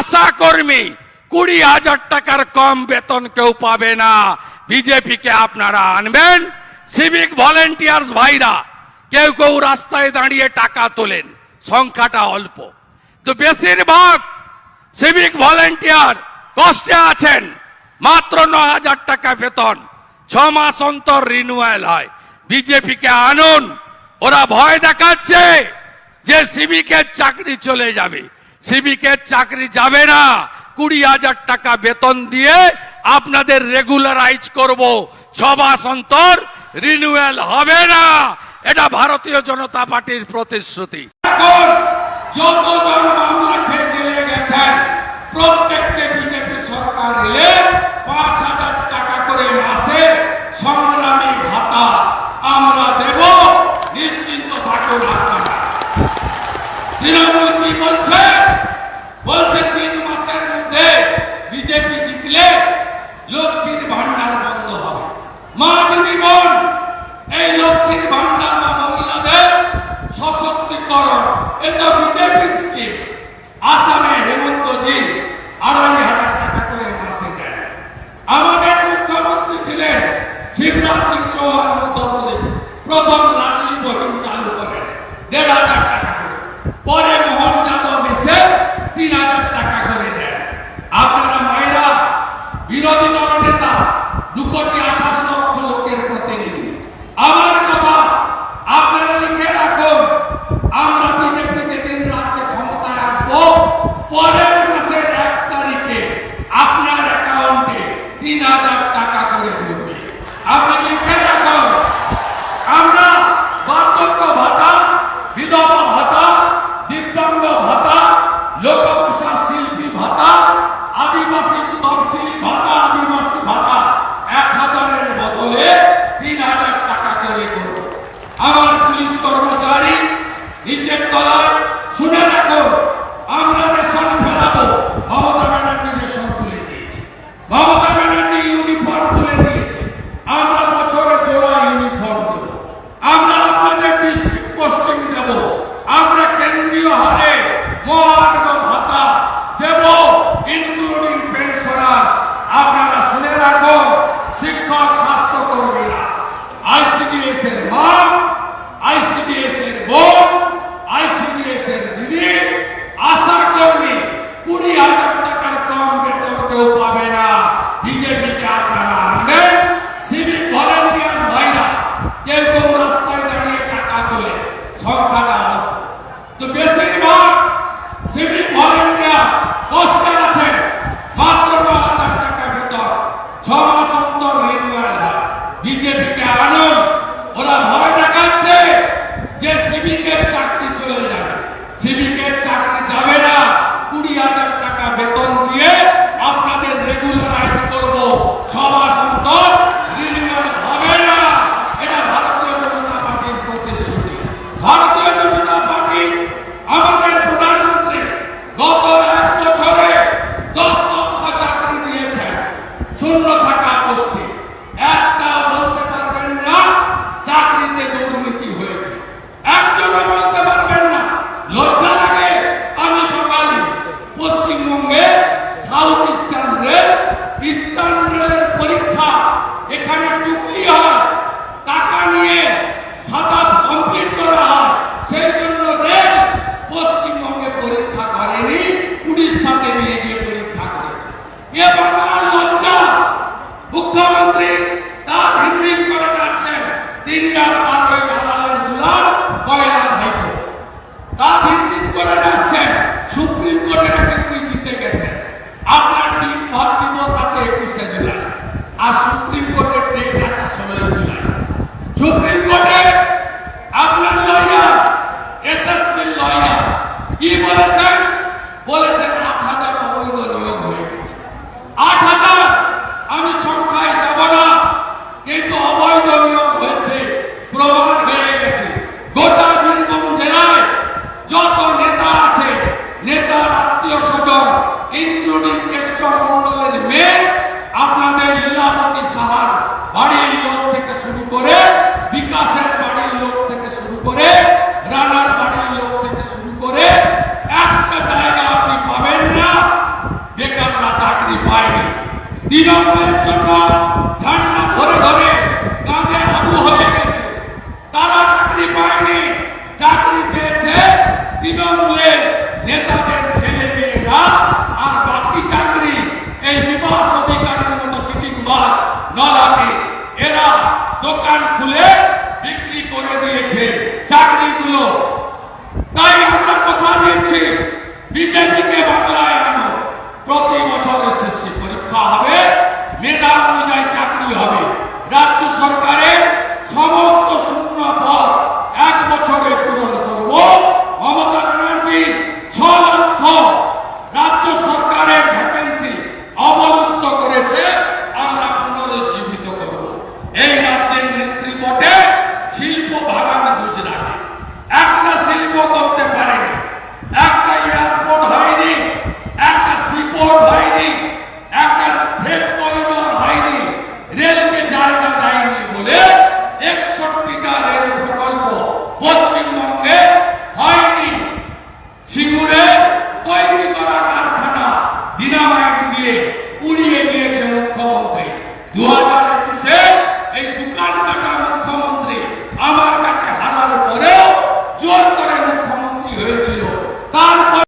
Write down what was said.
আশা কর্মী, কুড়ি হাজার টাকার কম বেতন কেউ পাবে না। বিজেপিকে আপনারা আনবেন। সিভিক ভলেন্টিয়ার্স ভাইরা, কেউ কেউ রাস্তায় দাঁড়িয়ে টাকা তোলেন। সংখ্যাটা অল্প। তো বেশিরভাগ সিভিক ভলেন্টিয়ার কষ্টে আছেন। মাত্র ন হাজার টাকা বেতন। ছ মাস অন্তর রিনুয়াল হয়। বিজেপিকে আনুন। ওরা ভয় দেখাচ্ছে যে সিভিকের চাকরি চলে যাবে। সিভিকের চাকরি যাবে না। কুড়ি হাজার টাকা বেতন দিয়ে আপনাদের রেগুলারাইজ করব। ছ মাস অন্তর রিনিউয়াল হবে না। এটা ভারতীয় জনতা পার্টির প্রতিশ্রুতি। প্রত্যেককে বিজেপি সরকার মা যদি এই লক্ষ্মীর ভান্ডার বা মহিলাদের সশক্তিকরণ, এটা বিজেপি স্কিম। আসামে হেমন্তজি আড়াই হাজার টাকা করে মাসে আমাদের মুখ্যমন্ত্রী ছিলেন শিবরাজ সিং চৌহান মধ্যপ্রদেশ প্রথম লাডলি বহিন চালু করেন। দেড় হাজার টাকা করে দিন আপনি লিখেন কি বলেছেন? বলেছেন দোকান খুলে গুজরাটে একটা শিল্প করতে পারেনি একটা এয়ারপোর্ট হয়নি, একটা সিপোর্ট হয়নি, একটা ফ্রেড করিডোর হয়নি। রেলকে জায়গা দেয়নি বলে একষট্টিটা রেল